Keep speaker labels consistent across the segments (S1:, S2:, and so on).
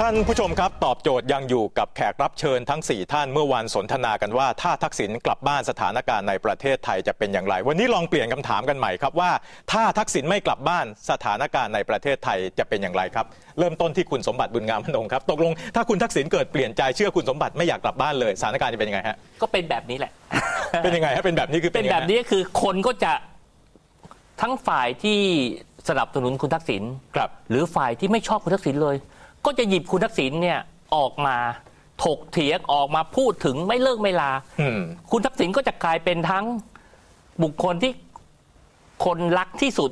S1: ท่านผู้ชมครับตอบโจทย์ยังอยู่กับแขกรับเชิญทั้ง 4 ท่านเมื่อวันสนทนากันว่า ถ้าทักษิณกลับบ้านสถานการณ์ในประเทศไทยจะเป็นอย่างไร วันนี้ลองเปลี่ยนคำถามกันใหม่ครับว่า ถ้าทักษิณไม่กลับบ้านสถานการณ์ในประเทศไทยจะเป็นอย่างไรครับ เริ่มต้นที่คุณสมบัติบุญงามพนงครับตกลงถ้าคุณทักษิณเกิดเปลี่ยนใจเชื่อคุณสมบัติไม่อยากกลับบ้านเลยสถานการณ์จะเป็นยังไงฮะ
S2: ก็เป็นแบบนี้แหละ
S1: เป็นยังไงฮะเป็นแบบนี้คือ
S2: เป็น
S1: ยังไง
S2: แบบ
S1: ฮะ
S2: นี้คือคนก็จะทั้งฝ่ายที่สนับสนุนคุณทักษิณ
S1: ครับ
S2: หรือฝ่ายที่ไม่ชอบคุณทักษิณเลย ก็จะหยิบคุณทักษิณเนี่ยออกมาถกเถียงออกมาพูดถึงไม่เลิกไม่ลา
S1: อืม
S2: คุณทักษิณก็จะกลายเป็นทั้งบุคคลที่คนรักที่สุด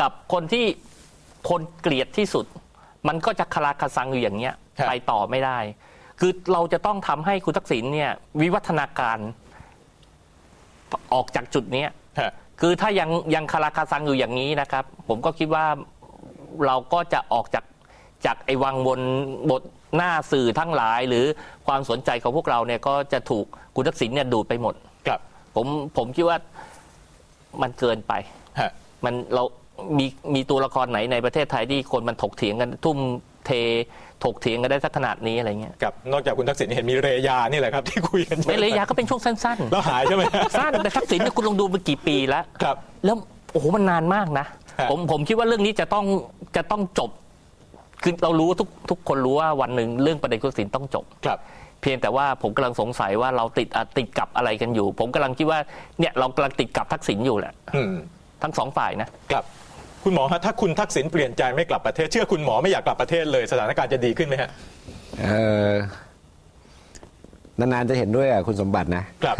S2: กับคนที่คนเกลียดที่สุด มันก็จะคลาคาซังอยู่อย่างเงี้ย
S1: ครับ
S2: ไปต่อไม่ได้ คือเราจะต้องทำให้คุณทักษิณเนี่ยวิวัฒนาการออกจากจุดเนี้ย
S1: ฮะ
S2: คือถ้ายังยังคาราคาซังอยู่อย่างนี้นะครับ ผมก็คิดว่าเราก็จะออกจาก จากไอ้วังวนบทหน้าสื่อทั้งหลาย หรือความสนใจของพวกเราเนี่ยก็จะถูกคุณทักษิณเนี่ยดูดไปหมด
S1: ครับ
S2: ผมผมคิดว่ามันเกินไป
S1: ฮะ
S2: มันเรามีมีตัวละครไหนในประเทศไทยที่คนมันถกเถียงกันทุ่มเทถกเถียงกันได้สักขนาดนี้อะไรเงี้ย
S1: กับนอกจากคุณทักษิณเห็นมีเรยานี่แหละครับ ที่คุยกัน
S2: ไม่เลยยาก็เป็นช่วงสั้น
S1: แล้วหายใช่ไหมฮะ
S2: ๆสั้นแต่ทักษิณเนี่ยคุณลองดูมากี่ปีแล้ว
S1: ครับ
S2: แล้วโอ้โหมันนานมากนะ
S1: ฮะ
S2: ผมผมคิดว่าเรื่องนี้จะต้องจะต้องจบ คือเรารู้ว่าทุกทุกคนรู้ว่าวันหนึ่งเรื่องประเด็นคุณทักษิณต้องจบ
S1: ครับ
S2: เพียงแต่ว่าผมกำลังสงสัยว่าเราติดอะติดกับอะไรกันอยู่ ผมกำลังคิดว่าเนี่ยเรากำลังติดกับทักษิณอยู่แหละ
S1: อืม
S2: ทั้งสองฝ่ายนะ
S1: ครับ คุณหมอฮะถ้าคุณทักษิณเปลี่ยนใจไม่กลับประเทศ เชื่อคุณหมอไม่อยากกลับประเทศเลยสถานการณ์จะดีขึ้นไหมฮะ
S3: เออนานๆจะเห็นด้วยอะคุณสมบัตินะ
S1: ครับ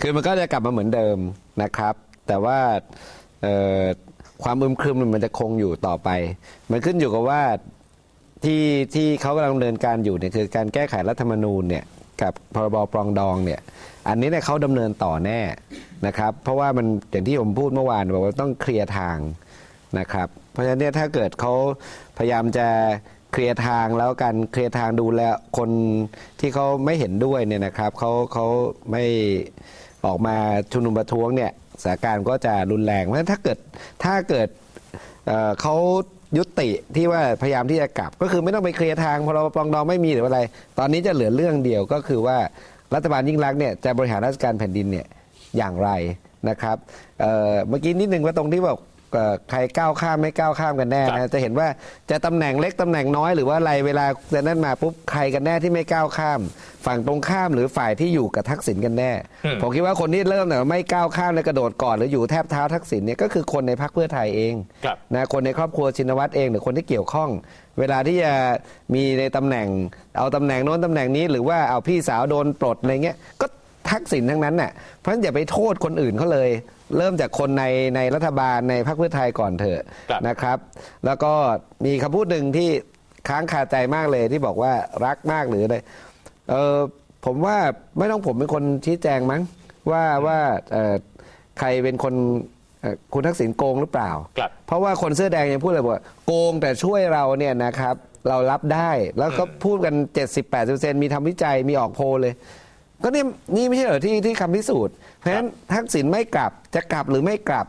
S3: คือมันก็จะกลับมาเหมือนเดิมนะครับ แต่ว่าเอ่อ ความอึมครึมมันจะคงอยู่ต่อไป มันขึ้นอยู่กับว่าที่ที่เขากำลังดำเนินการอยู่เนี่ยคือการแก้ไขรัฐธรรมนูญเนี่ยกับพรบปรองดองเนี่ยอันนี้เนี่ยเขาดำเนินต่อแน่นะครับ เพราะว่ามันอย่างที่ผมพูดเมื่อวานบอกว่าต้องเคลียร์ทางนะครับ เพราะฉะนั้นเนี่ยถ้าเกิดเขาพยายามจะเคลียร์ทางแล้วกันเคลียร์ทางดูแลคนที่เขาไม่เห็นด้วยเนี่ยนะครับเขาเขาไม่ออกมาชุมนุมประท้วงเนี่ย สถานการณ์ก็จะรุนแรงเพราะฉะนั้นถ้าเกิดถ้าเกิดเอ่อเขายุติที่ว่าพยายามที่จะกลับ ก็คือไม่ต้องไปเคลียร์ทางพอเราปองดองไม่มีหรืออะไร ตอนนี้จะเหลือเรื่องเดียวก็คือว่ารัฐบาลยิ่งรักษณ์เนี่ยจะบริหารราชการแผ่นดินเนี่ยอย่างไรนะครับเอ่อเมื่อกี้นิดนึงว่าตรงที่บอก เอ่อใครก้าวข้ามไม่ก้าวข้ามกันแน่
S1: ครั
S3: นะ
S1: บ
S3: จะเห็นว่าจะตำแหน่งเล็กตำแหน่งน้อยหรือว่าอะไรเวลาจะนั่นมาปุ๊บใครกันแน่ที่ไม่ก้าวข้าม ฝั่งตรงข้ามหรือฝ่ายที่อยู่กับทักษิณกันแน่
S1: อืม
S3: ผมคิดว่าคนที่เริ่มเนี่ยไม่ก้าวข้ามและกระโดดก่อนหรืออยู่แทบเท้าทักษิณเนี่ยก็คือคนในพรรคเพื่อไทยเอง
S1: ครับ
S3: นะคนในครอบครัวชินวัตรเองหรือคนที่เกี่ยวข้อง เวลาที่จะมีในตำแหน่ง เอาตำแหน่งโน้นตำแหน่งนี้หรือว่าเอาพี่สาวโดนปลดอะไรเงี้ยก็ ทักษิณทั้งนั้นน่ะเพราะฉะนั้นอย่าไปโทษคนอื่นเขาเลย เริ่มจากคนในในรัฐบาลในพรรคเพื่อไทยก่อนเถอะ
S1: ครับ
S3: นะครับ แล้วก็มีคำพูดหนึ่งที่ค้างคาใจมากเลยที่บอกว่ารักมากหรืออะไรเออผมว่าไม่ต้องผมเป็นคนชี้แจงมั้งว่าว่าเอ่อใครเป็นคนเอ่อคุณทักษิณโกงหรือเปล่า
S1: ครับ
S3: เพราะว่าคนเสื้อแดงยังพูดเลยว่าโกงแต่ช่วยเราเนี่ยนะครับ เรารับได้แล้วก็พูดกัน 70-80%มีทำวิจัยมีออกโพลเลย ก็เนี่ยนี่ไม่ใช่เหรอที่ที่คำพิสูจน์เพราะฉะนั้นทักษิณไม่กลับจะกลับหรือไม่กลับ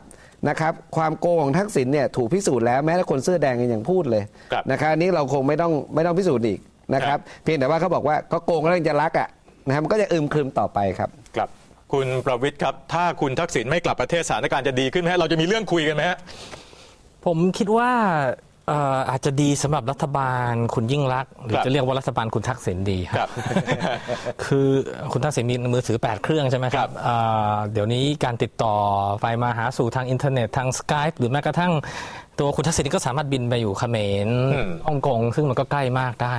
S3: นะครับความโกงของทักษิณเนี่ยถูกพิสูจน์แล้วแม้แต่คนเสื้อแดงยังพูดเลย
S1: ครับ
S3: นะครับอันนี้เราคงไม่ต้องไม่ต้องพิสูจน์อีกนะครับเพียงแต่ว่าเขาบอกว่าก็โกงแล้วยังจะรักอะนะครับมันก็จะอึมครึมต่อไปครับ
S1: ครับ คุณประวิทย์ครับ ถ้าคุณทักษิณไม่กลับประเทศสถานการณ์จะดีขึ้นไหมฮะเราจะมีเรื่องคุยกันไหมฮะ
S4: ผมคิดว่า เอ่ออาจจะดีสำหรับรัฐบาลคุณยิ่งรักษณ์หรือ
S1: ครับ
S4: จะเรียกว่ารัฐบาลคุณทักษิณดีค
S1: ครั
S4: รับคือคุณทักษิณมีมือถือ 8 เครื่องใช่ไหมค
S1: ครั
S4: รั
S1: บบ
S4: เอ่อเดี๋ยวนี้การติดต่อไปมาหาสู่ทางอินเทอร์เน็ตทางสกายหรือแม้กระทั่งตัวคุณทักษิณก็สามารถบินไปอยู่เขมร
S1: อืม
S4: ฮ่องกงซึ่งมันก็ใกล้มากได้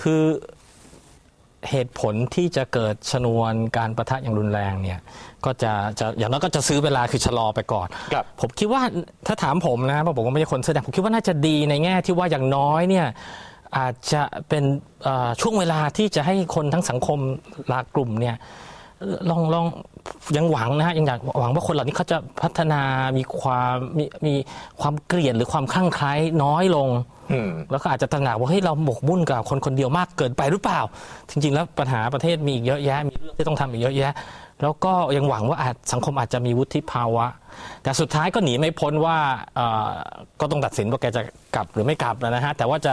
S4: คือเหตุผลที่จะเกิดชนวนการประทะอย่างรุนแรงเนี่ย ก็จะจะอย่างน้อยก็จะซื้อเวลาคือชะลอไปก่อน
S1: ครับ
S4: ผมคิดว่าถ้าถามผมนะเพราะผมก็ไม่ใช่คนเสื้อแดงผมคิดว่าน่าจะดีในแง่ที่ว่าอย่างน้อยเนี่ยอาจจะเป็นเอ่อช่วงเวลาที่จะให้คนทั้งสังคมหลากกลุ่มเนี่ยเอ่อ ลองลองยังหวังนะฮะยังอยากหวังว่าคนเหล่านี้เขาจะพัฒนามีความมีมีความเกลียดหรือความคลั่งไคล้น้อยลง
S1: อืม
S4: แล้วก็อาจจะตระหนักว่าเฮ้ยเราหมกมุ่นกับคนคนเดียวมากเกินไปหรือเปล่า จริง ๆ แล้วปัญหาประเทศมีอีกเยอะแยะมีเรื่องที่ต้องทำอีกเยอะแยะ แล้วก็ยังหวังว่าอาจสังคมอาจจะมีวุฒิภาวะ แต่สุดท้ายก็หนีไม่พ้นว่าเอ่อก็ต้องตัดสินว่าแกจะกลับหรือไม่กลับนะฮะแต่ว่าจะ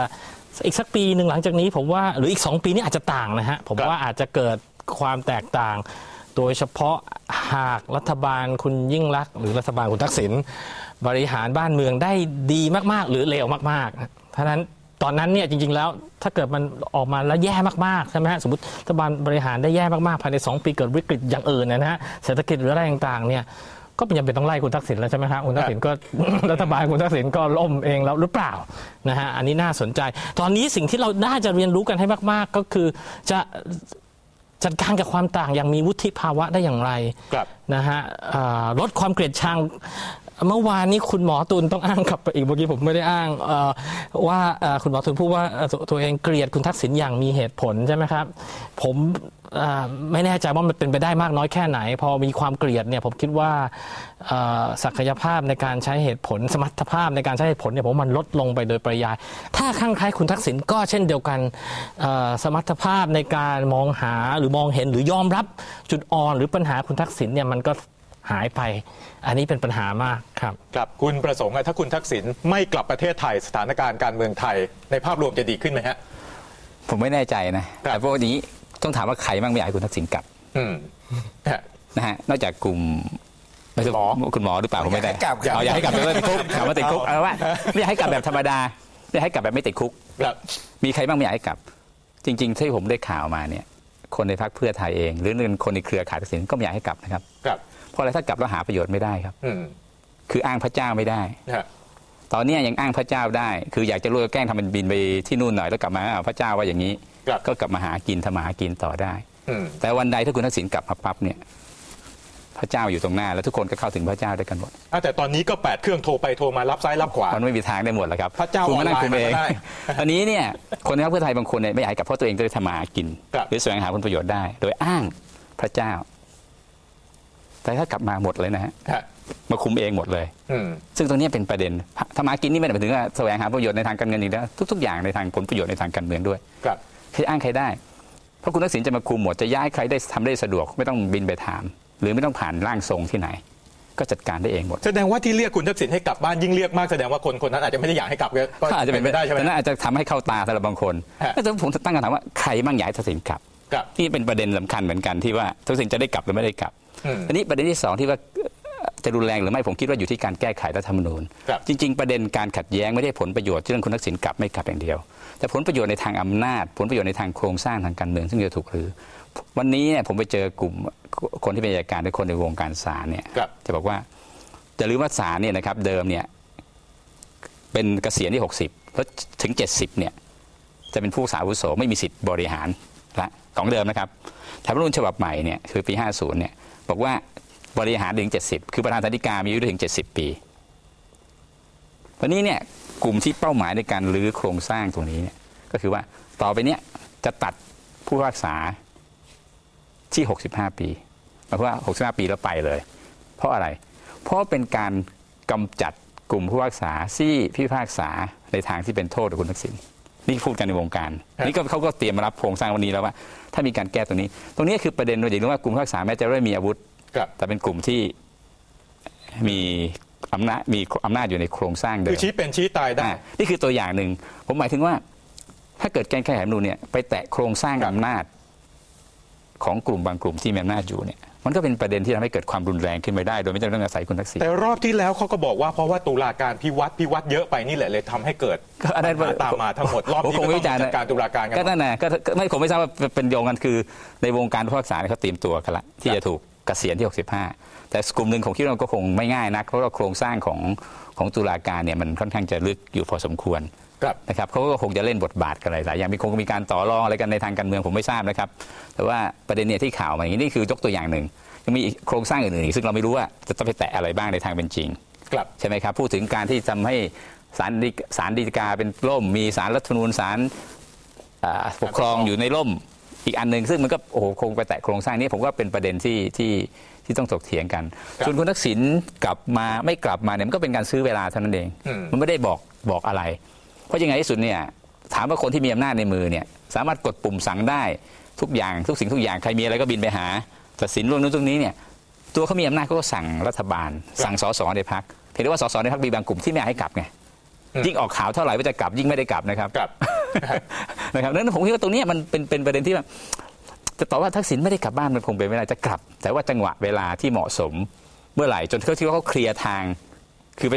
S4: อีกสักปีหนึ่งหลังจากนี้ผมว่าหรืออีก2ปีนี้อาจจะต่างนะฮะผม
S1: ครับ
S4: ว่าอาจจะเกิด ความแตกต่าง โดยเฉพาะหากรัฐบาลคุณยิ่งรักษณ์หรือรัฐบาลคุณทักษิณบริหารบ้านเมืองได้ดีมากๆ หรือเลวมากๆเพรานั้นตอนนั้นเนี่ยจริงๆแล้วถ้าเกิดมันออกมาแล้วแย่มากๆใช่ไหมฮะสมมติรัฐบาลบริหารได้แย่มากๆภายใน 2 ปีเกิดวิกฤตอย่างอื่นนะฮะเศรษฐกิจหรืออะไรต่างๆเนี่ยก็เป็นจำเป็นต้องไล่คุณทักษิณแล้วใช่ไหมครับคุณทักษิณก็ รัฐบาลคุณทักษิณก็ล่มเองแล้วหรือเปล่านะฮะอันนี้น่าสนใจ ตอนนี้สิ่งที่เราน่าจะเรียนรู้กันให้มาก ๆ ก็คือจะ จัดการกับความต่างอย่างมีวุฒิภาวะได้อย่างไร
S1: ครับ
S4: นะฮะเอ่อลดความเกลียดชัง เมื่อวานนี้คุณหมอตุลต้องอ้างกลับไปอีกเมื่อกี้ผมไม่ได้อ้างว่าคุณหมอตุลพูดว่าตัวตัวเองเกลียดคุณทักษิณอย่างมีเหตุผลใช่ไหมครับ ผมไม่แน่ใจว่ามันเป็นไปได้มากน้อยแค่ไหน พอมีความเกลียดเนี่ยผมคิดว่าศักยภาพในการใช้เหตุผล สมรรถภาพในการใช้เหตุผลเนี่ยผมมันลดลงไปโดยปริยาย ถ้าข้างใครคุณทักษิณก็เช่นเดียวกันสมรรถภาพในการมองหาหรือมองเห็นหรือยอมรับจุดอ่อนหรือปัญหาคุณทักษิณเนี่ยมันก็ หายไป อันนี้เป็นปัญหามากครับ
S1: ครับคุณประสงค์อะถ้าคุณทักษิณไม่กลับประเทศไทยสถานการณ์การเมืองไทย ในภาพรวมจะดีขึ้นไหมฮะ
S5: ผมไม่แน่ใจนะ ครับ แต่พวกนี้ต้องถามว่าใครบ้างไม่อยากให้คุณทักษิณกลับ
S1: อืมฮะ
S5: นะฮะนอกจากกลุ่มไม่ใช่
S1: หมอ
S5: คุณหมอหรือเปล่าผมไม่ได้
S3: อยากให้กลับ
S5: เอาอยากให้กลับแบบไม่ติดคุกถามว่าติดคุกเอาว่าไม่อยากให้กลับแบบธรรมดาไม่อยากให้กลับแบบไม่ติดคุก
S1: ครับ
S5: มีใครบ้างไม่อยากให้กลับ จริงๆที่ผมได้ข่าวมาเนี่ย คนในพรรคเพื่อไทยเอง หรือคนในเครือข่ายทักษิณก็ไม่อยากให้กลับนะครับ
S1: ครับ
S5: เพ ราะอะไรถ้ากลับแล้วหาประโยชน์ไม่ได้ครับ
S1: อืม
S5: คืออ้างพระเจ้าไม่ได้
S1: ฮะ
S5: ตอนเนี้ยยังอ้างพระเจ้าได้ คืออยากจะรวยก็แกล้งทำเป็นบินไปที่นู่นหน่อยแล้วกลับมาอ้าวพระเจ้าว่าอย่างนี้
S1: ครับ
S5: ก็กลับมาหากินทำมาหากินต่อได้
S1: อืม
S5: แต่วันใดถ้าคุณทักษิณกลับมาปั๊บเนี่ยพระเจ้าอยู่ตรงหน้า แล้วทุกคนก็เข้าถึงพระเจ้าได้กันหมด
S1: อะแต่ตอนนี้ก็แปดเครื่องโทรไปโทรมารับซ้ายรับขวา
S5: มันไม่มีทางได้หมดแล้วครับ
S1: พระเจ้า
S5: คุณมานั่ง
S1: ออนไลน์
S5: คุมเอง
S1: มาก็ได้
S5: อันนี้เนี่ยคนในพรรคเพื่อไทยบางคนเนี่ยไม่อยากให้กลับเพราะตัวเองจะได้ทำมาหากิน
S1: ครับ
S5: หรือแสวงหาผลประโยชน์ได้ โดยอ้างพระเจ้า แต่ถ้ากลับมาหมดเลยนะฮะ
S1: ฮะ
S5: มาคุมเองหมดเลย
S1: อืม
S5: ซึ่งตรงเนี้ยเป็นประเด็นทำมาหากินนี่ไม่ได้หมายถึงว่าแสวงหาประโยชน์ในทางการเงินอีกแล้วทุก ๆ อย่างในทางผลประโยชน์ในทางการเมืองด้วย
S1: ครับ
S5: ใครอ้างใครได้ เพราะคุณทักษิณจะมาคุมหมดจะย้ายใครได้ทำได้สะดวก ไม่ต้องบินไปถาม หรือไม่ต้องผ่านร่างทรงที่ไหน ก็จัดการได้เองหมด
S1: แสดงว่าที่เรียกคุณทักษิณให้กลับบ้านยิ่งเรียกมากแสดงว่าคนคนนั้นอาจจะไม่ได้อยากให้กลับก็ก็
S5: ก็อาจจะเป็น
S1: ไปได้ใช่ไหม
S5: แต่นั่นอาจจะทำให้เข้าตาสำหรับบางคน
S1: ฮะ
S5: แต่ผมตั้งคำถามว่าใครบ้างอยากให้ทักษิณกลับ
S1: ครับ
S5: นี่เป็นประเด็นสำคัญเหมือนกันที่ว่าทักษิณจะได้กลับหรือไม่ได้กลับ
S1: อืม
S5: อันนี้ประเด็นที่สองที่ว่าเอ่อจะรุนแรงหรือไม่ผมคิดว่าอยู่ที่การแก้ไขรัฐธรรมนูญ
S1: ครับ
S5: จริง ๆ ประเด็นการขัดแย้งไม่ได้ผลประโยชน์ที่เรื่องคุณทักษิณกลับไม่กลับอย่างเดียว แต่ผลประโยชน์ในทางอำนาจ ผลประโยชน์ในทางโครงสร้างทางการเมืองซึ่งจะถูกรื้อวันนี้เนี่ยผมไปเจอกลุ่มคนที่เป็นอัยการในคนในวงการศาลเนี่ย
S1: ครับ
S5: จะบอกว่าจะลืมว่าศาลเนี่ยนะครับเดิมเนี่ยเป็นเกษียณที่ 60 แล้วถึง 70เนี่ยจะเป็นผู้สาวุโสไม่มีสิทธิ์บริหารละของเดิมนะครับแต่รัฐธรรมนูญฉบับใหม่เนี่ยคือปี 50เนี่ย บอกว่าบริหารถึง 70 คือประธานธิการมีอายุถึง 70 ปีวันนี้เนี่ยกลุ่มที่เป้าหมายในการรื้อโครงสร้างตรงนี้เนี่ยก็คือว่าต่อไปเนี่ยจะตัดผู้พิพากษาที่ 65 ปีหมายความว่า 65 ปีแล้วไปเลย เพราะอะไร เพราะเป็นการกำจัดกลุ่มผู้พิพากษาที่พิพากษาในทางที่เป็นโทษกับคุณทักษิณ นี่พูดกันในวงการ
S1: ครับ
S5: นี่ก็เขาก็เตรียมมารับโครงสร้างวันนี้แล้วว่า ถ้ามีการแก้ตรงนี้ ตรงนี้คือประเด็นว่าอย่าลืมว่ากลุ่มผู้พิพากษาแม้จะไม่ได้มีอาวุธ
S1: ครับ
S5: แต่เป็นกลุ่มที่มีอำนาจมีอำนาจอยู่ในโครงสร้างเดิ
S1: คือ
S5: ม
S1: ชี้เป็นชี้ตายได้
S5: อ่านี่คือตัวอย่างหนึ่ง ผมหมายถึงว่า ถ้าเกิดแก้ไขรัฐธรรมนูญเนี่ยไปแตะโครงสร้าง
S1: ครับ
S5: อำนาจของกลุ่มบางกลุ่มที่มีอำนาจอยู่เนี่ย มันก็เป็นประเด็นที่ทำให้เกิดความรุนแรงขึ้นไปได้ โดยไม่จำเป็นต้องอาศัยคุณทักษิณ
S1: แต่รอบที่แล้วเขาก็บอกว่าเพราะว่าตุลาการพิวัตรพิวัตรเยอะไปนี่แหละเลยทำให้เกิด
S5: ก็อันนั้น
S1: ปัญหาตามมาทั้งหมดรอบ
S5: ผม
S1: นี้
S5: ค
S1: ก็
S5: ง
S1: ต้
S5: ไม่
S1: อง
S5: วิจารณ์
S1: จัดการตุลาการกัน
S5: ก็นั่นแหละก็ก็ไม่ผมไม่ทราบว่าเป็นโยงกันคือในวงการผู้พิพากษาเนี่ยเขาเตรียมตัวกันละที่จะถูกเกษียณที่ 65 แต่กลุ่มหนึ่งผมคิดว่าก็คงไม่ง่ายนักเพราะว่าโครงสร้างของของตุลาการเนี่ยมันค่อนข้างจะลึกอยู่พอสมควร
S1: ครับ
S5: นะครับเขาก็คงจะเล่นบทบาทกันหลายๆอย่างมีคงมีการต่อรองอะไรกันในทางการเมืองผมไม่ทราบนะครับ แต่ว่าประเด็นเนี่ยที่ข่าวมาอย่างนี้นี่คือยกตัวอย่างหนึ่งยังมีอีกโครงสร้างอื่นๆอีกซึ่งเราไม่รู้ว่าจะต้องไปแตะอะไรบ้างในทางเป็นจริง
S1: ครับ
S5: ใช่ไหมครับพูดถึงการที่ทำให้ศาลฎีศาลฎีกาเป็นร่ม มีศาลรัฐธรรมนูญศาลอ่าปกครองอยู่ในร่มอีกอันหนึ่งซึ่งมันก็โอ้โหคงไปแตะโครงสร้างนี้ผมว่าเป็นประเด็นที่ที่ที่ต้องถกเถียงกัน
S1: ครับ
S5: ส่วนคุณทักษิณกลับมาไม่กลับมาเนี่ยมันก็เป็นการซื้อเวลาเท่านั้นเอง
S1: อืม
S5: มันไม่ได้บอกบอกอะไร เพราะยังไงที่สุดเนี่ยถามว่าคนที่มีอำนาจในมือเนี่ยสามารถกดปุ่มสั่งได้ทุกอย่างทุกสิ่งทุกอย่างใครมีอะไรก็บินไปหาตัดสินเรื่องนู้นตรงนี้เนี่ยตัวเขามีอำนาจเขาก็สั่งรัฐบาล สั่งสสในพักเพียงแต่ว่าสสในพักมีบางกลุ่มที่ไม่อยากให้กลับไง
S1: อืม
S5: ยิ่งออกข่าวเท่าไหร่ว่าจะกลับยิ่งไม่ได้กลับนะครับ
S1: ครับ
S5: นะครับดังนั้นผมคิดว่าตรงเนี้ยมันเป็นเป็นประเด็นที่แบบจะตอบว่าทักษิณไม่ได้กลับบ้านมันคงเป็นไม่ได้จะกลับ แต่ว่าจังหวะเวลาที่เหมาะสมเมื่อไหร่จนเขาที่ว่าเขาเคลียร์ทาง คือไป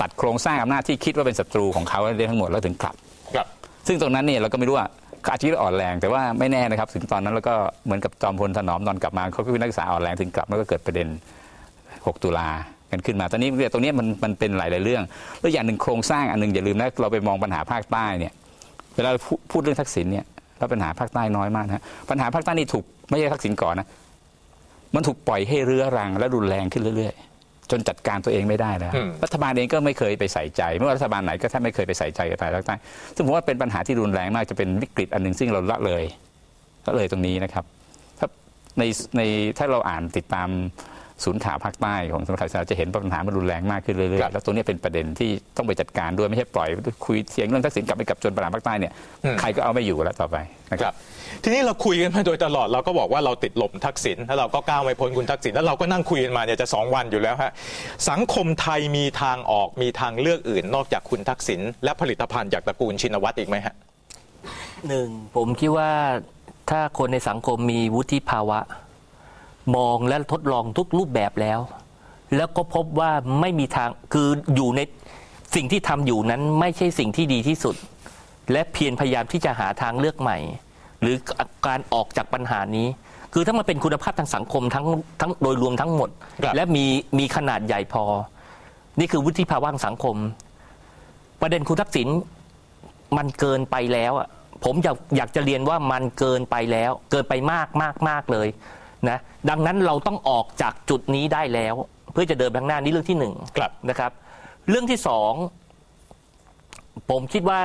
S5: ตัดโครงสร้างอำนาจที่คิดว่าเป็นศัตรูของเขาได้ทั้งหมดแล้วถึงกลับ
S1: ครับ
S5: ซึ่งตรงนั้นเนี่ยเราก็ไม่รู้ว่าเขาอาจจะอ่อนแรง แต่ว่าไม่แน่นะครับ ถึงตอนนั้นแล้วก็เหมือนกับจอมพลถนอมตอนกลับมาเขาก็เป็นนักศึกษาอ่อนแรงถึงกลับแล้วก็เกิดประเด็น 6 ตุลากันขึ้นมา ตอนนี้เนี่ยตรงเนี้ยมันมันเป็นหลายๆเรื่อง แล้วอย่างหนึ่งโครงสร้างอันหนึงอย่าลืมนะเราไปมองปัญหาภาคใต้เนี่ยเวลาพูพูดเรื่องทักษิณเนี่ยแล้วปัญหาภาคใต้น้อยมากนะฮะปัญหาภาคใต้นี่ถูกไม่ใช่ทักษิณก่อนนะมันถูกปล่อยให้เรื้อรังและรุนแรงขึ้นเรื่อยๆ จนจัดการตัวเองไม่ได้แล้ว
S1: อืม
S5: รัฐบาลเองก็ไม่เคยไปใส่ใจไม่ว่ารัฐบาลไหนก็แทบไม่เคยไปใส่ใจกับภาคใต้ซึ่งผมว่าเป็นปัญหาที่รุนแรงมากจะเป็นวิกฤตอันหนึ่งซึ่งเราละเลยละเลยตรงนี้นะครับถ้าในในถ้าเราอ่านติดตาม ศูนย์ข่าวภาคใต้ของสำนักข่าวจะเห็นว่าปัญหามันรุนแรงมากขึ้นเรื่อย
S1: ครับ
S5: ๆแล้วตรงนี้เป็นประเด็นที่ต้องไปจัดการด้วยไม่ใช่ปล่อยคุยเสียงเรื่องทักษิณกลับไปกลับจนปัญหาภาคใต้เนี่ยใครก็เอาไม่อยู่แล้วต่อไปนะ
S1: ค
S5: ค
S1: รั
S5: รับ
S1: บทีนี้เราคุยกันมาโดยตลอดเราก็บอกว่าเราติดลมทักษิณแล้วเราก็ก้าวไม่พ้นคุณทักษิณแล้วเราก็นั่งคุยกันมาเนี่ยจะสองวันอยู่แล้วฮะสังคมไทยมีทางออกมีทางเลือกอื่น นอกจากคุณทักษิณและผลิตภัณฑ์จากตระกูลชินวัตรอีกไหมฮะ
S2: หนึ่งผมคิดว่าถ้าคนในสังคมมีวุฒิภาวะ มองและทดลองทุกรูปแบบแล้ว แล้วก็พบว่าไม่มีทางคืออยู่ในสิ่งที่ทำอยู่นั้นไม่ใช่สิ่งที่ดีที่สุด และเพียรพยายามที่จะหาทางเลือกใหม่ หรือการออกจากปัญหานี้ คือถ้ามันเป็นคุณภาพทางสังคมทั้งทั้งโดยรวมทั้งหมด
S1: ครับ
S2: และมีมีขนาดใหญ่พอ นี่คือวุฒิภาวะทางสังคม ประเด็นคุณทักษิณมันเกินไปแล้วอะผมอยากอยากจะเรียนว่ามันเกินไปแล้ว เกินไปมากมากมากเลย นะดังนั้นเราต้องออกจากจุดนี้ได้แล้ว เพื่อจะเดินไปข้างหน้านี่เรื่องที่หนึ่ง
S1: ครับ
S2: นะครับ เรื่องที่สองผมคิดว่า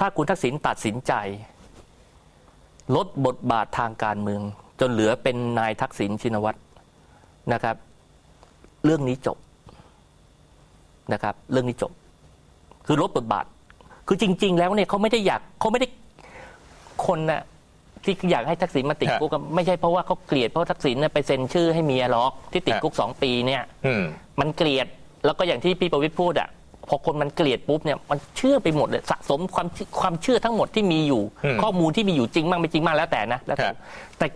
S2: ถ้าคุณทักษิณตัดสินใจ ลดบทบาททางการเมือง จนเหลือเป็นนายทักษิณชินวัตรนะครับ เรื่องนี้จบนะครับ เรื่องนี้จบ คือลดบทบาท คือจริง ๆ แล้วเนี่ยเขาไม่ได้อยากเขาไม่ได้คนน่ะ ที่อยากให้ทักษิณมาติด
S1: ฮะ
S2: คุกอะไม่ใช่เพราะว่าเขาเกลียดเพราะทักษิณเนี่ยไปเซ็นชื่อให้เมียหรอกที่ติด
S1: ฮะ
S2: คุกสองปีเนี่ย
S1: อืม
S2: มันเกลียดแล้วก็อย่างที่พี่ประวิตรพูดอะพอคนมันเกลียดปุ๊บเนี่ยมันเชื่อไปหมดเลยสะสมความความเชื่อทั้งหมดที่มีอยู่
S1: อืม
S2: ข้อมูลที่มีอยู่จริงบ้างไม่จริงบ้างแล้วแต่นะแล้วแต่
S1: ครับ
S2: แต่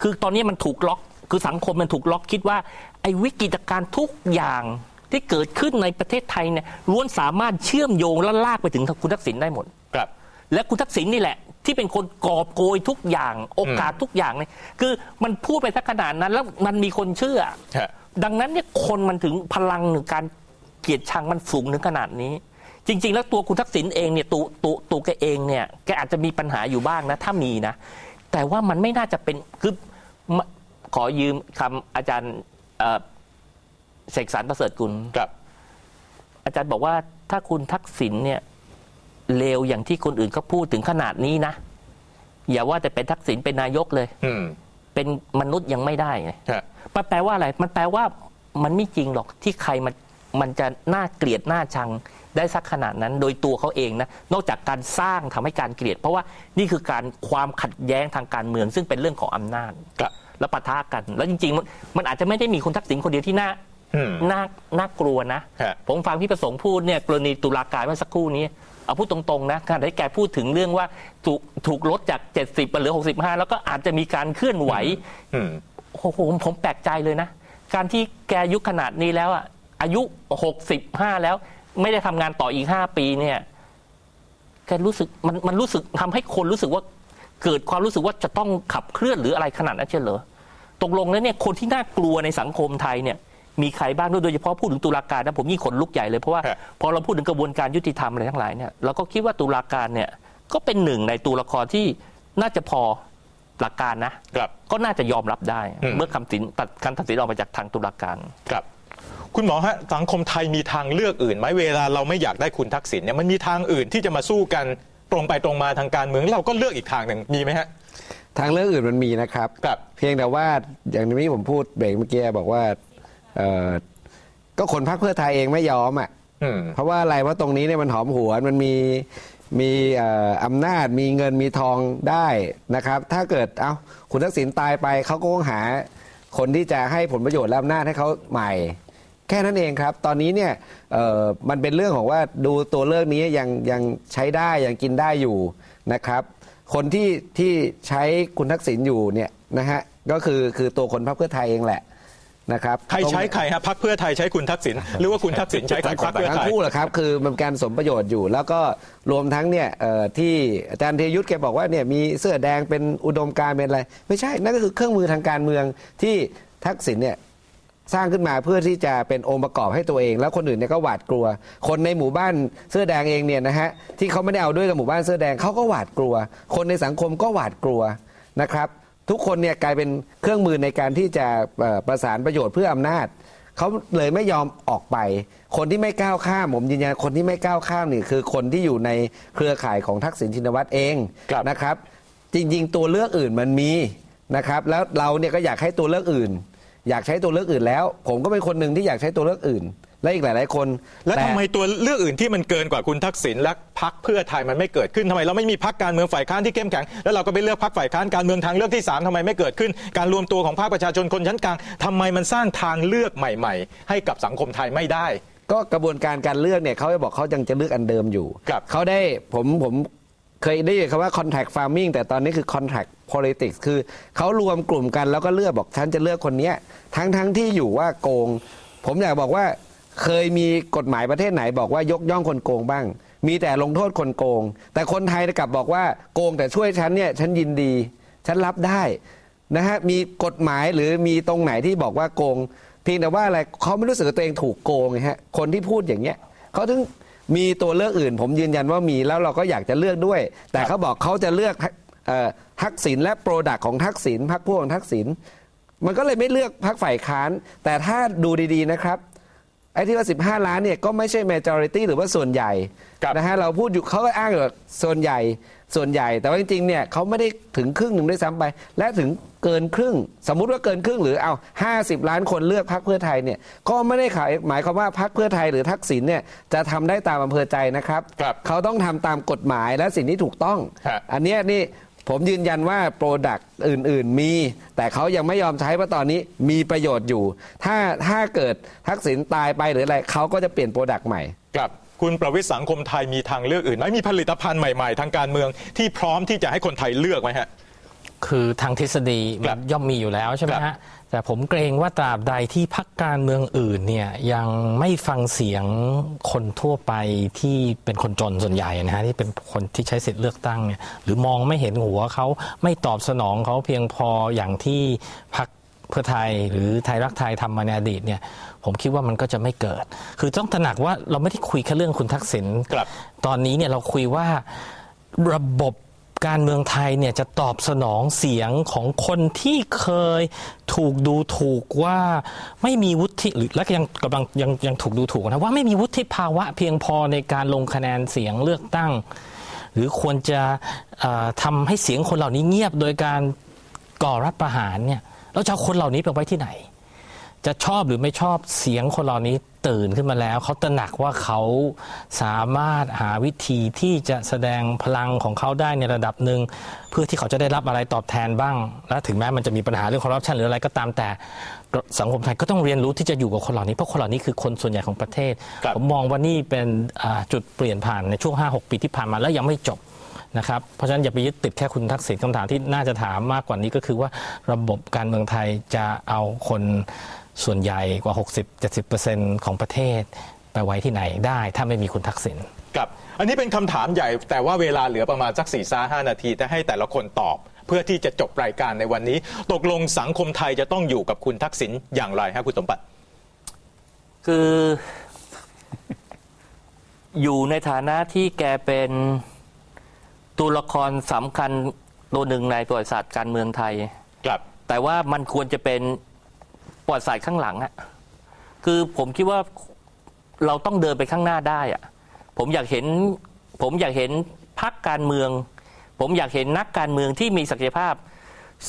S2: คือตอนนี้มันถูกล็อก คือสังคมมันถูกล็อกคิดว่า ไอ้วิกฤตการณ์ทุกอย่างที่เกิดขึ้นในประเทศไทยเนี่ยล้วนสามารถเชื่อมโยงและลากไปถึงคุณทักษิณได้หมด
S1: ครับ
S2: และคุณทักษิณนี่แหละ ที่เป็นคนกอบโกยทุกอย่างโอกาสทุกอย่างเนี่ยคือมันพูดไปสักขนาดนั้นแล้วมันมีคนเชื่อ
S1: ฮะ
S2: ดังนั้นเนี่ยคนมันถึงพลังหรือการเกลียดชังมันสูงถึงขนาดนี้ จริง ๆ แล้วตัวคุณทักษิณเองเนี่ยตัวตัวตัวแกเองเนี่ยแกอาจจะมีปัญหาอยู่บ้างนะถ้ามีนะ แต่ว่ามันไม่น่าจะเป็นคือมะขอยืมคำอาจารย์เอ่อเสกสรรประเสริฐกุล
S1: ครับ
S2: อาจารย์บอกว่าถ้าคุณทักษิณเนี่ย เลวอย่างที่คนอื่นเขาพูดถึงขนาดนี้นะ อย่าว่าแต่เป็นทักษิณเป็นนายกเลย
S1: อืม
S2: เป็นมนุษย์ยังไม่ได้ไง
S1: ฮะ
S2: มันแปลว่าอะไร มันแปลว่ามันไม่จริงหรอกที่ใครมันมันจะน่าเกลียดน่าชังได้สักขนาดนั้น โดยตัวเขาเองนะ นอกจากการสร้างทำให้การเกลียด เพราะว่านี่คือการความขัดแย้งทางการเมือง ซึ่งเป็นเรื่องของอำนาจ
S1: ครับ
S2: แล้วปะทะกัน แล้วจริงๆมันมันอาจจะไม่ได้มีคุณทักษิณคนเดียวที่น่า
S1: อืม
S2: น่าน่ากลัวนะ
S1: ฮะ
S2: ผมฟังพี่ประสงค์พูดเนี่ยกรณีตุลาการเมื่อสักครู่นี้ เอาพูดตรงๆนะขณะที่แกพูดถึงเรื่องว่าถูกถูกลดจาก 70ไปเหลือ 65 แล้วก็อาจจะมีการเคลื่อนไหว
S1: อืม
S2: โอ้โหผมผมแปลกใจเลยนะ การที่แกอายุขนาดนี้แล้วอะอายุ 65 แล้ว ไม่ได้ทำงานต่ออีก 5 ปีเนี่ยแกรู้สึกมันมันรู้สึกทำให้คนรู้สึกว่าเกิดความรู้สึกว่าจะต้องขับเคลื่อนหรืออะไรขนาดนั้นเชียวเหรอตกลงแล้วเนี่ยคนที่น่ากลัวในสังคมไทยเนี่ย มีใครบ้างด้วยโดยเฉพาะพูดถึงตุลาการนะผมยิ่งขนลุกใหญ่เลยเพราะว่า
S1: ฮะ
S2: พอเราพูดถึงกระบวนการยุติธรรมอะไรทั้งหลายเนี่ยเราก็คิดว่าตุลาการเนี่ยก็เป็นหนึ่งในตัวละครที่น่าจะพอหลักการนะ
S1: ครับ
S2: ก็น่าจะยอมรับได้
S1: อืม
S2: เมื่อคำสินตัดคำตัดสินออกมาจากทางตุลาการ
S1: ครับคุณหมอฮะสังคมไทยมีทางเลือกอื่นไหมเวลาเราไม่อยากได้คุณทักษิณเนี่ยมันมีทางอื่นที่จะมาสู้กันตรงไปตรงมาทางการเมืองเราก็เลือกอีกทางหนึ่งมีไหมฮะ
S3: ทางเลือกอื่นมันมีนะครับ
S1: ครับ
S3: เพียงแต่ว่าอย่างที่ผมพูดเบรกเมื่อกี้บอกว่า เอ่อก็คนพรรคเพื่อไทยเองไม่ยอมอะ
S1: อืม
S3: เพราะว่าอะไรเพราะตรงนี้เนี่ยมันหอมหวนมันมีมีเอ่ออำนาจมีเงินมีทองได้นะครับ ถ้าเกิดเอาคุณทักษิณตายไปเขาก็คงหาคนที่จะให้ผลประโยชน์และอำนาจให้เขาใหม่ แค่นั้นเองครับ ตอนนี้เนี่ยเอ่อมันเป็นเรื่องของว่าดูตัวเลือกนี้ยังยังใช้ได้ยังกินได้อยู่นะครับ คนที่ที่ใช้คุณทักษิณอยู่เนี่ยนะฮะก็คือคือตัวคนพรรคเพื่อไทยเองแหละ นะครับ
S1: ใครใช้ใครฮะพักเพื่อไทยใช้คุณทักษิณหรือว่าคุณทักษิณใช้พักเพื่อ
S3: ทั้
S1: ไท
S3: ง
S1: ย
S3: คู่แหละครับคือมันเป็นการสมประโยชน์อยู่ แล้วก็รวมทั้งเนี่ยเอ่อที่อาจารย์เทยุทธแกบอกว่าเนี่ยมีเสื้อแดงเป็นอุดมการณ์เป็นอะไร ไม่ใช่นั่นก็คือเครื่องมือทางการเมืองที่ทักษิณเนี่ยสร้างขึ้นมาเพื่อที่จะเป็นองค์ประกอบให้ตัวเอง แล้วคนอื่นเนี่ยก็หวาดกลัว คนในหมู่บ้านเสื้อแดงเองเนี่ยนะฮะที่เขาไม่ได้เอาด้วยกับหมู่บ้านเสื้อแดงเขาก็หวาดกลัว คนในสังคมก็หวาดกลัวนะครับ ทุกคนเนี่ยกลายเป็นเครื่องมือในการที่จะเอ่อประสานประโยชน์เพื่ออำนาจเขาเลยไม่ยอมออกไป คนที่ไม่ก้าวข้ามผมยืนยันคนที่ไม่ก้าวข้ามนี่คือคนที่อยู่ในเครือข่ายของทักษิณชินวัตรเอง
S1: ครับ
S3: นะครับ จริง ๆ ตัวเลือกอื่นมันมีนะครับ แล้วเราเนี่ยก็อยากให้ตัวเลือกอื่น อยากใช้ตัวเลือกอื่นแล้ว ผมก็เป็นคนหนึ่งที่อยากใช้ตัวเลือกอื่น และอีกหลาย ๆ คน
S1: แล้ว
S3: ต่
S1: ทำไมตัวเลือกอื่นที่มันเกินกว่าคุณทักษิณและพักเพื่อไทยมันไม่เกิดขึ้นทำไมเราไม่มีพักการเมืองฝ่ายค้านที่เข้มแข็งแล้วเราก็ไปเลือกพักฝ่ายค้านการเมืองทางเลือกที่สามทำไมไม่เกิดขึ้น การรวมตัวของภาคประชาชนคนชั้นกลางทำไมมันสร้างทางเลือกใหม่ ๆ ให้กับสังคมไทยไม่ได้
S3: ก็กระบวนการการเลือกเนี่ยเขาจะบอกเขายังจะเลือกอันเดิมอยู่
S1: ครับ
S3: เขาได้ผมผมเคยได้ยินคำว่า contract farming แต่ตอนนี้คือ contract politics คือเขารวมกลุ่มกันแล้วก็เลือกบอกฉันจะเลือกคนเนี้ยทั้งทั้งที่อยู่ว่าโกง ผมอยากบอกว่า เคยมีกฎหมายประเทศไหนบอกว่ายกย่องคนโกงบ้าง มีแต่ลงโทษคนโกง แต่คนไทยกลับบอกว่าโกงแต่ช่วยฉันเนี่ยฉันยินดี ฉันรับได้นะฮะมีกฎหมายหรือมีตรงไหนที่บอกว่าโกงเพียงแต่ว่าอะไรเขาไม่รู้สึกตัวเองถูกโกงไงฮะคนที่พูดอย่างเงี้ยเขาถึงมีตัวเลือกอื่น ผมยืนยันว่ามีแล้วเราก็อยากจะเลือกด้วย แต่เขาบอกเขาจะเลือกทักเอ่อทักษิณและโปรดักของทักษิณพรรคพวกของทักษิณมันก็เลยไม่เลือกพรรคฝ่ายค้าน แต่ถ้าดูดีๆนะครับ ไอ้ที่ว่า 15 ล้านเนี่ยก็ไม่ใช่ majority หรือว่าส่วนใหญ่
S1: ครับ
S3: นะฮะเราพูดอยู่เขาก็อ้างอยู่ว่าส่วนใหญ่ส่วนใหญ่ แต่ว่าจริงๆเนี่ยเขาไม่ได้ถึงครึ่งหนึ่งด้วยซ้ำไป และถึงเกินครึ่ง สมมุติว่าเกินครึ่งหรือเอา 50 ล้านคนเลือกพรรคเพื่อไทยเนี่ยก็ไม่ได้ขายหมายความว่าพรรคเพื่อไทยหรือทักษิณเนี่ยจะทำได้ตามอำเภอใจนะครับ
S1: ครับ
S3: เขาต้องทำตามกฎหมายและสิ่งที่ถูกต้อง
S1: ฮะ
S3: อันเนี้ยนี่ ผมยืนยันว่าโปรดักต์อื่น ๆ มี แต่เขายังไม่ยอมใช้เพราะตอนนี้มีประโยชน์อยู่ ถ้าถ้าเกิดทักษิณตายไปหรืออะไรเขาก็จะเปลี่ยนโปรดักต์ใหม่
S1: ครับ คุณประวิตรสังคมไทยมีทางเลือกอื่นไหมมีผลิตภัณฑ์ใหม่ ๆ ทางการเมืองที่พร้อมที่จะให้คนไทยเลือกไหมฮะ
S4: คือทางทฤษฎี
S1: ครั
S4: มั
S1: บ
S4: นย่อมมีอยู่แล้วใช่ไหม
S1: ครั
S4: ฮะ
S1: บ
S4: แต่ผมเกรงว่าตราบใดที่พักการเมืองอื่นเนี่ยยังไม่ฟังเสียงคนทั่วไปที่เป็นคนจนส่วนใหญ่นะฮะที่เป็นคนที่ใช้สิทธิ์เลือกตั้งเนี่ยหรือมองไม่เห็นหัวเขาไม่ตอบสนองเขาเพียงพออย่างที่พักเพื่อไทยหรือไทยรักไทยทำมาในอดีตเนี่ยผมคิดว่ามันก็จะไม่เกิด คือต้องตระหนักว่าเราไม่ได้คุยแค่เรื่องคุณทักษิณ
S1: ครับ
S4: ตอนนี้เนี่ยเราคุยว่าระบบ การเมืองไทยเนี่ยจะตอบสนองเสียงของคนที่เคยถูกดูถูกว่าไม่มีวุฒิหรือและยังกำลังยังยังถูกดูถูกนะว่าไม่มีวุฒิภาวะเพียงพอในการลงคะแนนเสียงเลือกตั้ง หรือควรจะเอ่อทำให้เสียงคนเหล่านี้เงียบโดยการก่อรัฐประหารเนี่ยเราจะคนเหล่านี้ไปไว้ที่ไหน จะชอบหรือไม่ชอบเสียงคนเหล่านี้ตื่นขึ้นมาแล้ว เขาตระหนักว่าเขาสามารถหาวิธีที่จะแสดงพลังของเขาได้ในระดับหนึ่งเพื่อที่เขาจะได้รับอะไรตอบแทนบ้าง และถึงแม้มันจะมีปัญหาเรื่องคอร์รัปชันหรืออะไรก็ตามแต่สังคมไทยก็ต้องเรียนรู้ที่จะอยู่กับคนเหล่านี้เพราะคนเหล่านี้คือคนส่วนใหญ่ของประเทศ
S1: ครับ
S4: ผมมองว่านี่เป็นอ่าจุดเปลี่ยนผ่านในช่วง 5-6 ปีที่ผ่านมาแล้วยังไม่จบนะครับเพราะฉะนั้นอย่าไปยึดติดแค่คุณทักษิณคำถามที่น่าจะถามมากกว่านี้ก็คือว่าระบบการเมืองไทยจะเอาคน ส่วนใหญ่กว่า 60-70%ของประเทศไปไว้ที่ไหนได้ถ้าไม่มีคุณทักษิณ
S1: ครับ อันนี้เป็นคำถามใหญ่แต่ว่าเวลาเหลือประมาณสัก4ี่ห้านาทีแต่ให้แต่ละคนตอบ เพื่อที่จะจบรายการในวันนี้ ตกลงสังคมไทยจะต้องอยู่กับคุณทักษิณอย่างไรฮะคุณสมบัติ
S2: คือ อยู่ในฐานะที่แกเป็นตัวละครสำคัญตัวหนึ่งในประวัติศาสตร์การเมืองไทย
S1: ครับ
S2: แต่ว่ามันควรจะเป็น ประวัติศาสตร์ข้างหลังอะคือผมคิดว่าเราต้องเดินไปข้างหน้าได้อะผมอยากเห็น ผมอยากเห็นพักการเมือง ผมอยากเห็นนักการเมืองที่มีศักยภาพ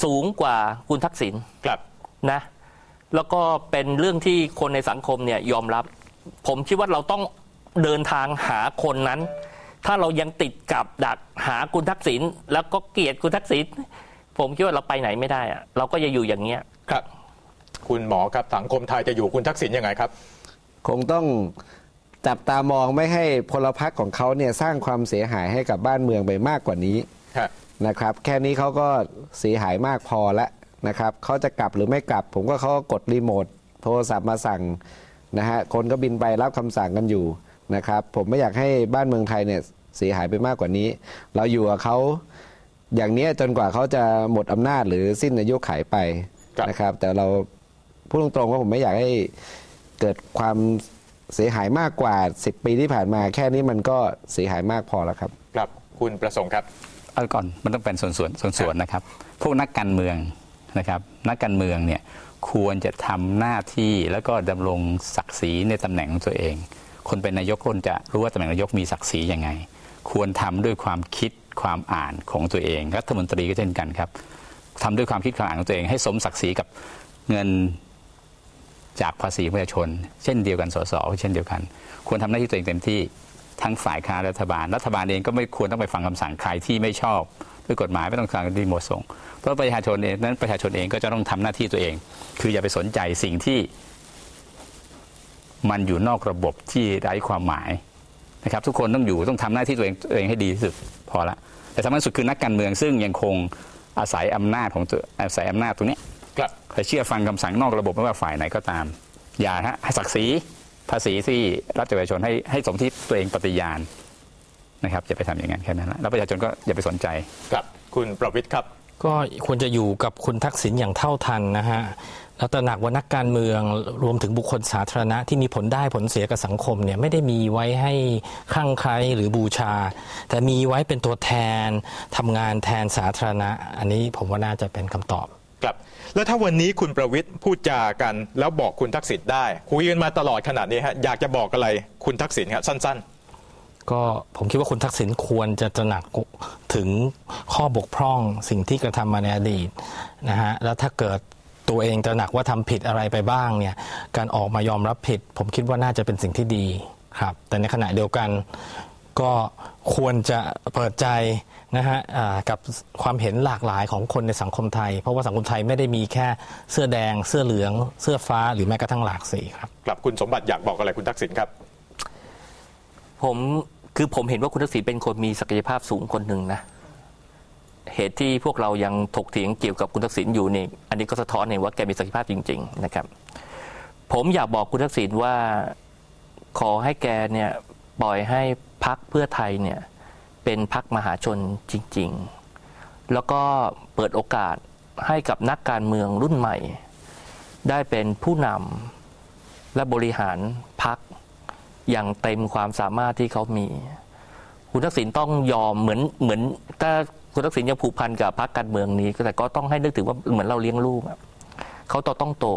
S2: สูงกว่าคุณทักษิณ
S1: ครับ
S2: นะ แล้วก็เป็นเรื่องที่คนในสังคมเนี่ยยอมรับ ผมคิดว่าเราต้องเดินทางหาคนนั้น ถ้าเรายังติดกับดักหาคุณทักษิณแล้วก็เกลียดคุณทักษิณผมคิดว่าเราไปไหนไม่ได้อะเราก็จะอยู่อย่างเงี้ย
S1: ครับ คุณหมอครับสังคมไทยจะอยู่คุณทักษิณยังไงครับ
S3: คงต้องจับตามองไม่ให้พลพรรคของเขาเนี่ยสร้างความเสียหายให้กับบ้านเมืองไปมากกว่านี้
S1: ฮะ
S3: นะครับ แค่นี้เขาก็เสียหายมากพอแล้วนะครับเขาจะกลับหรือไม่กลับ ผมก็เขาก็กดรีโมทโทรศัพท์มาสั่งนะฮะคนก็บินไปรับคำสั่งกันอยู่นะครับ ผมไม่อยากให้บ้านเมืองไทยเนี่ยเสียหายไปมากกว่านี้ เราอยู่กับเขาอย่างเนี้ยจนกว่าเขาจะหมดอำนาจหรือสิ้นอายุขัยไป
S1: ครับ
S3: นะครับ แต่เรา พูดตรงๆว่าผมไม่อยากให้เกิดความเสียหายมากกว่า 10 ปีที่ผ่านมา แค่นี้มันก็เสียหายมากพอแล้วครับ
S1: ครับคุณประสงค์ครับ
S5: เอาก่อนมันต้องเป็นส่วนส่วนส่วนส่วนนะครับ พวกนักการเมืองนะครับ นักการเมืองเนี่ยควรจะทำหน้าที่แล้วก็ดำรงศักดิ์ศรีในตำแหน่งของตัวเอง คนเป็นนายกคนจะรู้ว่าตำแหน่งนายกมีศักดิ์ศรียังไง ควรทำด้วยความคิดความอ่านของตัวเอง รัฐมนตรีก็เช่นกันครับทำด้วยความคิดความอ่านของตัวเองให้สมศักดิ์ศรีกับเงิน จากภาษีประชาชน เช่นเดียวกันสสเช่นเดียวกัน ควรทำหน้าที่ตัวเองเต็มที่ทั้งฝ่ายค้านรัฐบาล รัฐบาลเองก็ไม่ควรต้องไปฟังคำสั่งใครที่ไม่ชอบด้วยกฎหมายไม่ต้องฟังรีโมทส่ง เพราะประชาชนเองนั้นประชาชนเองก็จะต้องทำหน้าที่ตัวเอง คืออย่าไปสนใจสิ่งที่ มันอยู่นอกระบบที่ไร้ความหมายนะครับ ทุกคนต้องอยู่ต้องทำหน้าที่ตัวเองตัวเองให้ดีที่สุดพอละแต่สำคัญสุดคือนักการเมืองซึ่งยังคงอาศัยอำนาจของอาศัยอำนาจตรงนี้ แต่เชื่อฟังคำสั่งนอกระบบไม่ว่าฝ่ายไหนก็ตาม อย่าฮะให้ศักดิ์ศรีภาษีที่รัฐประชาชนให้ให้สมที่ตัวเองปฏิญาณนะครับอย่าไปทำอย่างนั้นแค่นั้นนะแล้วประชาชนก็อย่าไปสนใจ
S1: ครับคุณประวิทย์ครับ
S4: ก็ควรจะอยู่กับคุณทักษิณอย่างเท่าทันนะฮะแล้วตระหนักว่านักการเมืองรวมถึงบุคคลสาธารณะที่มีผลได้ผลเสียกับสังคมเนี่ยไม่ได้มีไว้ให้คลั่งไคล้หรือบูชา แต่มีไว้เป็นตัวแทนทำงานแทนสาธารณะ อันนี้ผมว่าน่าจะเป็นคำตอบ
S1: ครับ แล้วถ้าวันนี้คุณประวิทย์พูดจากัน แล้วบอกคุณทักษิณได้ คุยกันมาตลอดขนาดนี้ฮะอยากจะบอกอะไรคุณทักษิณครับสั้น ๆ
S4: ก็ผมคิดว่าคุณทักษิณควรจะตระหนักถึงข้อบกพร่องสิ่งที่กระทำมาในอดีตนะฮะแล้วถ้าเกิดตัวเองตระหนักว่าทำผิดอะไรไปบ้างเนี่ยการออกมายอมรับผิด ผมคิดว่าน่าจะเป็นสิ่งที่ดีครับ แต่ในขณะเดียวกันก็ควรจะเปิดใจนะฮะอ่ากับความเห็นหลากหลายของคนในสังคมไทย เพราะว่าสังคมไทยไม่ได้มีแค่เสื้อแดง เสื้อเหลือง เสื้อฟ้าหรือแม้กระทั่งหลากสีครับ
S1: ๆครับคุณสมบัติอยากบอกอะไรคุณทักษิณครับ
S2: ผมคือผมเห็นว่าคุณทักษิณเป็นคนมีศักยภาพสูงคนหนึ่งนะ เหตุที่พวกเรายังถกเถียงเกี่ยวกับคุณทักษิณอยู่นี่อันนี้ก็สะท้อนเห็นว่าแกมีศักยภาพจริง ๆ นะครับ ผมอยากบอกคุณทักษิณว่าขอให้แกเนี่ยปล่อยให้พักเพื่อไทยเนี่ย เป็นพักมหาชนจริง ๆ แล้วก็เปิดโอกาสให้กับนักการเมืองรุ่นใหม่ ได้เป็นผู้นำและบริหารพักอย่างเต็มความสามารถที่เขามี คุณทักษิณต้องยอมเหมือนเหมือนถ้าคุณทักษิณยังผูกพันกับพรรคการเมืองนี้ แต่ก็ต้องให้นึกถึงว่าเหมือนเราเลี้ยงลูกเขาต้องต้องโต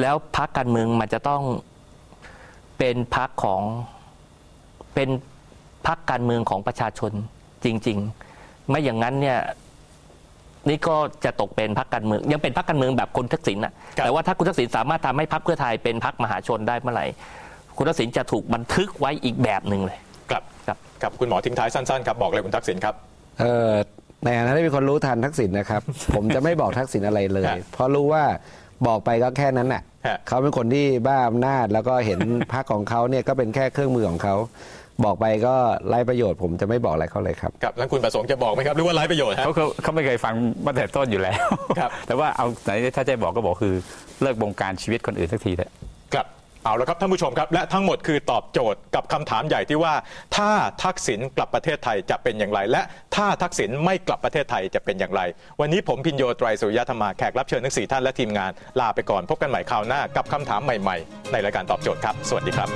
S2: แล้วพรรคการเมืองมันจะต้องเป็นพรรคของเป็น พรรคการเมืองของประชาชนจริง ๆ ไม่อย่างนั้นเนี่ยนี่ก็จะตกเป็นพรรคการเมือง ยังเป็นพรรคการเมืองแบบคุณทักษิณนะครับแต่ว่าถ้าคุณทักษิณสามารถทำให้พรรคเพื่อไทยเป็นพรรคมหาชนได้เมื่อไหร่ คุณทักษิณจะถูกบันทึกไว้อีกแบบหนึ่งเลย
S1: ครับ
S2: ครับ
S1: ครับคุณหมอทิ้งท้ายสั้นๆครับบอกเลยคุณทักษิณครับ
S3: เออในฐานะที่เป็นคนรู้ทันทักษิณนะครับ ผมจะไม่บอกทักษิณอะไรเลย
S1: ฮะ
S3: เพราะรู้ว่าบอกไปก็แค่นั้นน่ะ
S1: ฮะ
S3: เขาเป็นคนที่บ้าอำนาจแล้วก็เห็นพรรคของเขาเนี่ยก็เป็นแค่เครื่องมือของเขา บอกไปก็ไร้ประโยชน์ผมจะไม่บอกอะไรเขาเลยครับ
S1: ครับแล้วคุณประสงค์จะบอกไหมครับหรือว่าไร้ประโยชน์ฮะ
S5: เขาเขาเขาไม่เคยฟังมาแต่ต้นอยู่แล้ว
S1: ครับ
S5: แต่ว่าเอาไหนถ้าจะบอกก็บอกคือเลิกบงการชีวิตคนอื่นสักทีเถอะ
S1: ครับเอาละครับท่านผู้ชมครับ และทั้งหมดคือตอบโจทย์กับคำถามใหญ่ที่ว่า ถ้าทักษิณกลับประเทศไทยจะเป็นอย่างไร และถ้าทักษิณไม่กลับประเทศไทยจะเป็นอย่างไร วันนี้ผมพินโยไตรสุริยธรรมาแขกรับเชิญทั้งสี่ท่านและทีมงานลาไปก่อนพบกันใหม่คราวหน้ากับคำถามใหม่ๆ ในรายการตอบโจทย์ครับ สวัสดีครับ